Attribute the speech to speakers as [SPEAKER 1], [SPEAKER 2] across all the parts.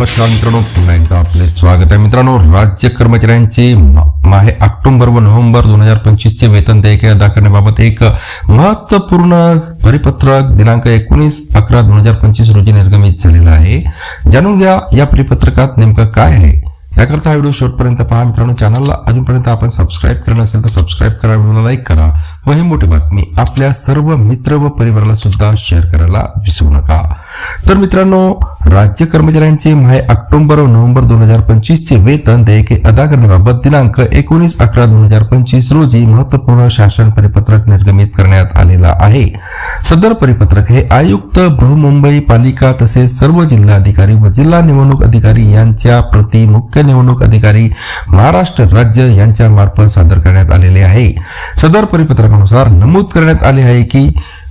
[SPEAKER 1] नमस्कार मित्रांनो पुन्हा एकदा आपले स्वागत आहे. मित्रांनो राज्य कर्मचाऱ्यांचे माहे ऑक्टोबर व नोव्हेंबर दोन हजार पंचवीस चे वेतन देयके अदा करण्याबाबत एक महत्त्वपूर्ण परिपत्रक दिनांक एकोणीस अकरा दोन हजार पंचवीस रोजी निर्गमित झालेला आहे. जाणून घ्या या परिपत्रकात नेमकं काय आहे. याकरता हा व्हिडिओ शेवटपर्यंत पहा. मित्रांनो चॅनलला अजूनपर्यंत आपण सबस्क्राईब केलं नसेल तर सबस्क्राईब करा. व्हिडिओला लाईक करा. व ही मोठी बातमी आपल्या सर्व मित्र व परिवाराला सुद्धा शेअर करायला विसरू नका. तर मित्रांनो राज्य कर्मचाऱ्यांचे माहे ऑक्टोबर व नोव्हेंबर दोन हजार पंचवीस चे वेतन देयके अदा करण्याबाबत दिनांक एकोणीस अकरा दोन हजार पंचवीस रोजी महत्त्वपूर्ण शासन परिपत्रक निर्गमित करण्यात आलेला आहे. सदर परिपत्रक हे आयुक्त बृहमुंबई पालिका तसेच सर्व जिल्हाधिकारी व जिल्हा निवडणूक अधिकारी यांच्या प्रति मुख्य निवडणूक अधिकारी महाराष्ट्र राज्य यांच्या मार्फत सादर करण्यात आलेले आहे. सदर परिपत्रकानुसार नमूद करण्यात आले आहे की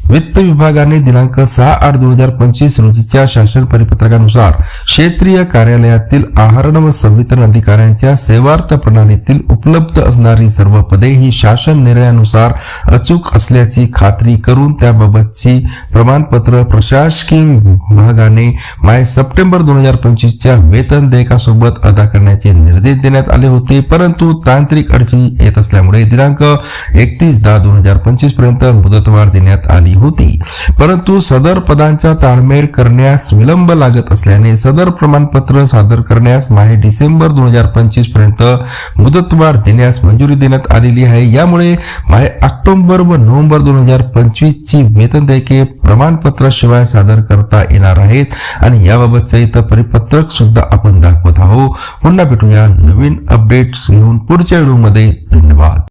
[SPEAKER 1] वित्त विभागाने दिनांक सहा आठ दोन हजार पंचवीस रोजीच्या शासन परिपत्रकानुसार क्षेत्रीय कार्यालयातील आहरण व संवितरण अधिकाऱ्यांच्या सेवार्थ प्रणालीतील उपलब्ध असणारी सर्व पदे ही शासन निर्णयानुसार अचूक असल्याची खात्री करून त्याबाबतची प्रमाणपत्र प्रशासकीय विभागाने माय सप्टेंबर दोन हजार पंचवीसच्या वेतन देयकासोबत अदा करण्याचे निर्देश देण्यात आले होते. परंतु तांत्रिक अडचणी येत असल्यामुळे दिनांक एकतीस दहा दोन हजार पंचवीसपर्यंत मुदतवाढ देण्यात आली होती. परंतु सदर पदांचा ताळमेळ करण्यास विलंब लागत असल्याने सदर प्रमाणपत्र सादर करण्यास माहे डिसेंबर दोन हजार पंचवीसपर्यंत मुदतवाढ देण्यास मंजुरी देण्यात आलेली आहे. यामुळे माहे ऑक्टोबर व नोव्हेंबर दोन हजार पंचवीस ची वेतन देयके प्रमाणपत्र शिवाय सादर करता येणार आहेत आणि याबाबतचं इथं परिपत्रक सुद्धा आपण दाखवत आहोत. पुन्हा भेटूया नवीन अपडेट्स घेऊन पुढच्या व्हिडिओमध्ये. धन्यवाद.